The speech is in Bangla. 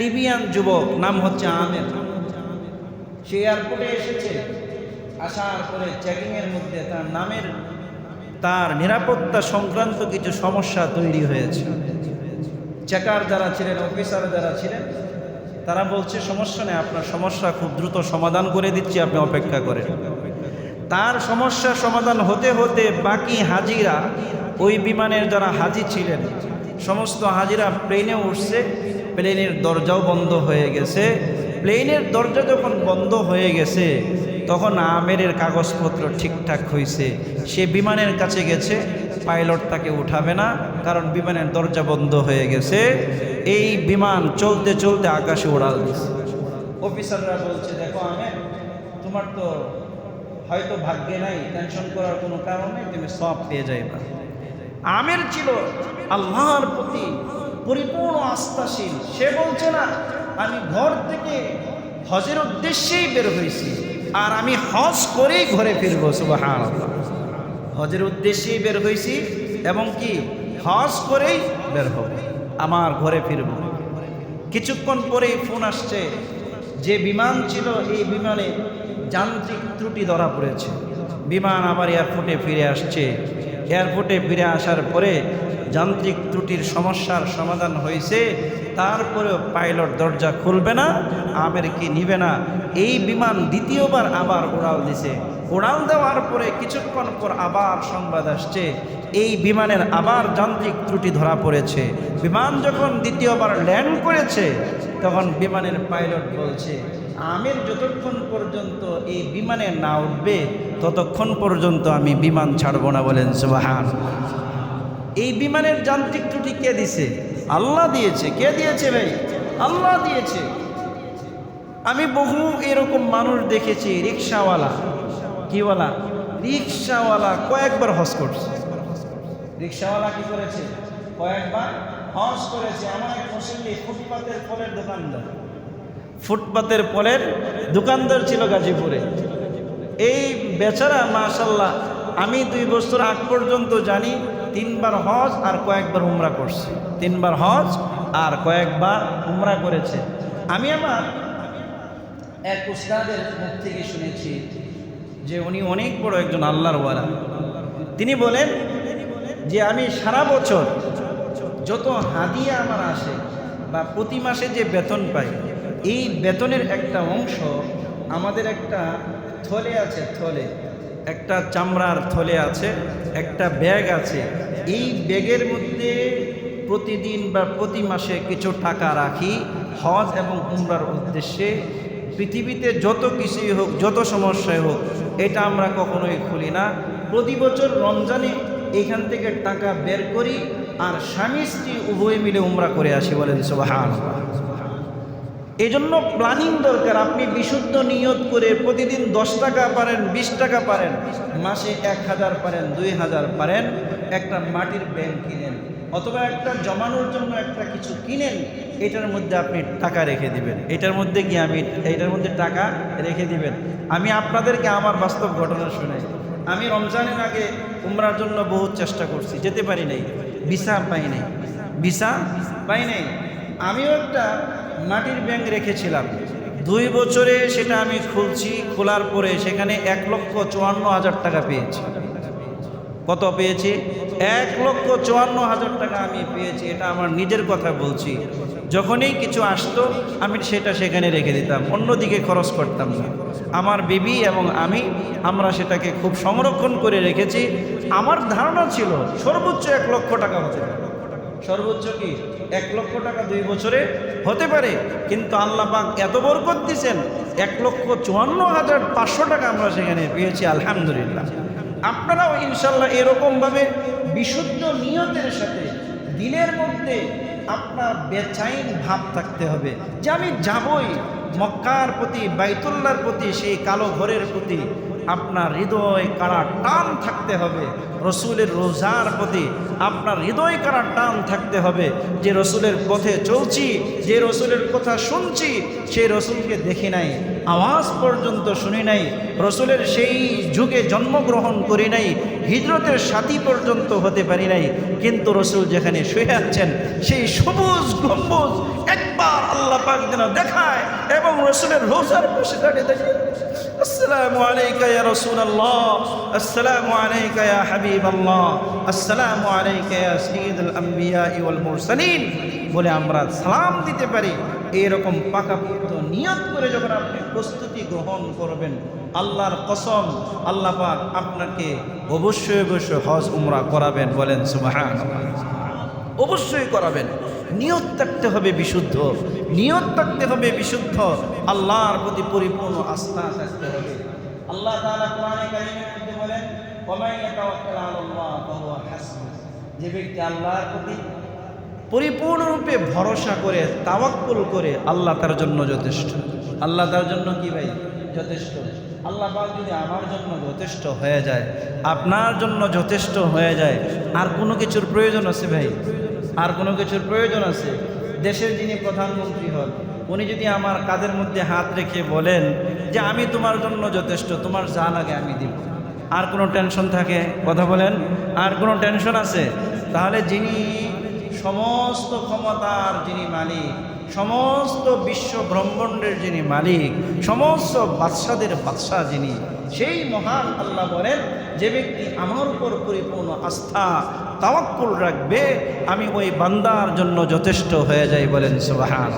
লিবিয়ান যুবক, নাম হচ্ছে আমের। সে এয়ারপোর্টে এসেছে। আসার পরে চেকিংয়ের মধ্যে তার নামের, তার নিরাপত্তা সংক্রান্ত কিছু সমস্যা তৈরি হয়েছে। চেকার যারা ছিলেন অফিসার যারা ছিলেন, তারা বলছে, সমস্যা নেই, আপনার সমস্যা খুব দ্রুত সমাধান করে দিচ্ছি, আপনি অপেক্ষা করেন। তার সমস্যা সমাধান হতে হতে বাকি হাজিরা, ওই বিমানের যারা হাজি ছিলেন, সমস্ত হাজিরা প্লেনে উঠছে। প্লেনের দরজাও বন্ধ হয়ে গেছে। প্লেনের দরজা যখন বন্ধ হয়ে গেছে, তখন আমেরের কাগজপত্র ঠিকঠাক হয়েছে সে বিমানের কাছে গেছে, পাইলট তাকে উঠাবে না, কারণ বিমানের দরজা বন্ধ হয়ে গেছে। এই বিমান চলতে চলতে আকাশে উড়াল দিছে। অফিসাররা বলছে, দেখো আমের, তোমার তো হয়তো ভাগ্যে নাই টেনশন করার কোনো কারণ নেই, তুমি সব পেয়ে যাইবা। আমের ছিল আল্লাহর প্রতি পরিপূর্ণ আস্থাশীল। সে বলছে, না, আমি ঘর থেকে হজের উদ্দেশ্যেই বের হয়েছি। আর আমি হজ করেই ঘরে ফিরবো সুবাহান হজের উদ্দেশ্যেই বের হয়েছি এবং কি? হজ করেই বের হব, আমার ঘরে ফিরব। কিছুক্ষণ পরেই ফোন আসছে, যে বিমান ছিল, এই বিমানে যান্ত্রিক ত্রুটি ধরা পড়েছে। বিমান আবার এয়ারপোর্টে ফিরে আসছে। এয়ারপোর্টে ফিরে আসার পরে যান্ত্রিক ত্রুটির সমস্যার সমাধান হয়েছে, তারপরেও পাইলট দরজা খুলবে না, আমের কি নিবে না, এই বিমান দ্বিতীয়বার আবার উড়াল দিছে। উড়াল দেওয়ার পরে কিছুক্ষণ পর আবার সংবাদ আসছে, এই বিমানের আবার যান্ত্রিক ত্রুটি ধরা পড়েছে। বিমান যখন দ্বিতীয়বার ল্যান্ড করেছে, তখন বিমানের পাইলট বলছে আমের যতক্ষণ পর্যন্ত এই বিমানে না উঠবে, ততক্ষণ পর্যন্ত আমি বিমান ছাড়বো না বলেন সুবাহান। এই বিমানের যান্ত্রিক ত্রুটি কে দিছে? আল্লাহ দিয়েছে। কে দিয়েছে ভাই? আল্লাহ দিয়েছে। আমি বহু এরকম মানুষ দেখেছি, রিক্সাওয়ালা। কিওয়ালা? রিক্সাওয়ালা কয়েকবার হজ করছে। রিক্সাওয়ালা কি করেছে? কয়েকবার হজ করেছে। আমার এক ফুটপাতের ফলের দোকানদার। ফুটপাতের পরের দোকানদার ছিল গাজীপুরে। এই বেচারা মাশাল্লাহ আমি দুই বছর আগ পর্যন্ত জানি, তিনবার হজ আর কয়েকবার উমরা করছে। তিনবার হজ আর কয়েকবার উমরা করেছে। আমি আমার এক উস্তাদের মুখ থেকে শুনেছি যে উনি অনেক বড় একজন আল্লাহর ওয়ালা। তিনি বলেন যে আমি সারা বছর যত হাদিয়া আমার আসে বা প্রতি মাসে যে বেতন পাই এই বেতনের একটা অংশ আমাদের একটা থলে আছে, থলে। একটা চামড়ার থলে আছে, একটা ব্যাগ আছে। এই ব্যাগের মধ্যে প্রতিদিন বা প্রতি মাসে কিছু টাকা রাখি হজ এবং উমরার উদ্দেশ্যে। পৃথিবীতে যত কিছুই হোক, যত সমস্যাই হোক, এটা আমরা কখনোই খুলি না। প্রতি বছর রমজানে এখান থেকে টাকা বের করি আর স্বামী স্ত্রী উভয় মিলে উমরা করে আসি বলেন সোবাহান এই জন্য প্ল্যানিং দরকার, আপনি বিশুদ্ধ নিয়ত করে প্রতিদিন দশ টাকা পারেন, বিশ টাকা পারেন, মাসে এক হাজার পারেন, দুই হাজার পারেন, একটা মাটির ব্যাংক কিনেন, অথবা একটা জমানোর জন্য একটা কিছু কিনেন, এটার মধ্যে আপনি টাকা রেখে দিবেন। এটার মধ্যে গিয়ে আমি, এটার মধ্যে টাকা রেখে দিবেন। আমি আপনাদেরকে আমার বাস্তব ঘটনা শুনাই। আমি রমজানের আগে উমরার জন্য বহু চেষ্টা করছি, যেতে পারি নাই, ভিসা পাই নাই, ভিসা পাই নাই। আমিও একটা মাটির ব্যাংক রেখেছিলাম। দুই বছরে সেটা আমি খুলছি, খোলার পরে সেখানে এক লক্ষ চুয়ান্ন হাজার টাকা পেয়েছি। কত পেয়েছি? এক লক্ষ চুয়ান্ন হাজার টাকা আমি পেয়েছি, এটা আমার নিজের কথা বলছি। যখনই কিছু আসতো, আমি সেটা সেখানে রেখে দিতাম, অন্যদিকে খরচ করতাম না। আমার বিবি এবং আমি, আমরা সেটাকে খুব সংরক্ষণ করে রেখেছি। আমার ধারণা ছিল সর্বোচ্চ এক লক্ষ টাকা হতে পারে। সর্বোচ্চ কি? এক লক্ষ টাকা দুই বছরে হতে পারে। কিন্তু আল্লাহ পাক এত বরকত দিছেন, এক লক্ষ চুয়ান্ন হাজার পাঁচশো টাকা আমরা সেখানে পেয়েছি, আলহামদুলিল্লাহ। আপনারাও ইনশাল্লাহ এরকমভাবে বিশুদ্ধ নিয়তের সাথে দিনের মধ্যে আপনার বেচাইন ভাব থাকতে হবে। যে আমি যাবই মক্কার প্রতি বাইতুল্লার প্রতি, সেই কালো ঘরের প্রতি আপনার হৃদয় কারা টান থাকতে হবে? রসুলের রোজার প্রতি আপনার হৃদয় কারা টান থাকতে হবে? যে রসুলের পথে চলছি, যে রসুলের কথা শুনছি সেই রসুলকে দেখি নাই, আওয়াজ পর্যন্ত শুনি নাই, রসুলের সেই যুগে জন্মগ্রহণ করি নাই, হিজরতের সাথী পর্যন্ত হতে পারি নাই, কিন্তু রসুল যেখানে শুয়ে আছেন, সেই সবুজ গম্বুজ একবার আল্লাহ পাক যেন দেখায় এবং রসুলের রোজার পাশে দাঁড়িয়ে দেখে আসসালামু আলাইকা ইয়া রাসূলুল্লাহ, আসসালামু আলাইকা ইয়া হাবিবাল্লাহ, আসসালামু আলাইকা ইয়া সাইয়্যিদুল আম্বিয়া ওয়াল মুরসালিন। বলে আমরা সালাম দিতে পারি। এরকম পাকাপোক্ত নিয়ত করে যখন আপনি প্রস্তুতি গ্রহণ করবেন, আল্লাহর কসম আল্লাহ পাক আপনাকে অবশ্যই অবশ্যই হজ উমরা করাবেন, বলেন সুবহানাল্লাহ। অবশ্যই করাবেন। নিয়ত থাকতে হবে বিশুদ্ধ। নিয়ত থাকতে হবে বিশুদ্ধ। আল্লাহর প্রতি পরিপূর্ণ আস্থা থাকতে হবে। আল্লাহ তাআলা কোরআনে মধ্যে বলেন ওয়া ইয়াতাওয়াক্কাল আলাল্লাহ ফাহুয়া যে ব্যক্তি আল্লাহর প্রতি পরিপূর্ণরূপে ভরসা করে, তাওয়াক্কুল করে, আল্লাহ তার জন্য যথেষ্ট। আল্লাহ তার জন্য কি ভাই? যথেষ্ট। আল্লাহ পাক যদি আমার জন্য যথেষ্ট হয়ে যায়, আপনার জন্য যথেষ্ট হয়ে যায়, আর কোনো কিছুর প্রয়োজন আছে ভাই? আর কোনো কিছুর প্রয়োজন আছে? দেশের যিনি প্রধানমন্ত্রী হন, উনি যদি আমার কাদের মধ্যে হাত রেখে বলেন যে আমি তোমার জন্য যথেষ্ট, তোমার যা লাগে আমি দিব। আর কোনো টেনশন থাকে? কথা বলেন। আর কোনো টেনশন আছে? তাহলে যিনি সমস্ত ক্ষমতার যিনি মালিক সমস্ত বিশ্ব ব্রহ্মাণ্ডের যিনি মালিক, সমস্ত বাদশাদের বাদশাহ যিনি, সেই মহান আল্লাহ বলেন, যে ব্যক্তি আমার উপর পরিপূর্ণ আস্থা, তাওয়াক্কুল রাখবে, আমি ওই বান্দার জন্য যথেষ্ট হয়ে যাই বলেন সুবাহান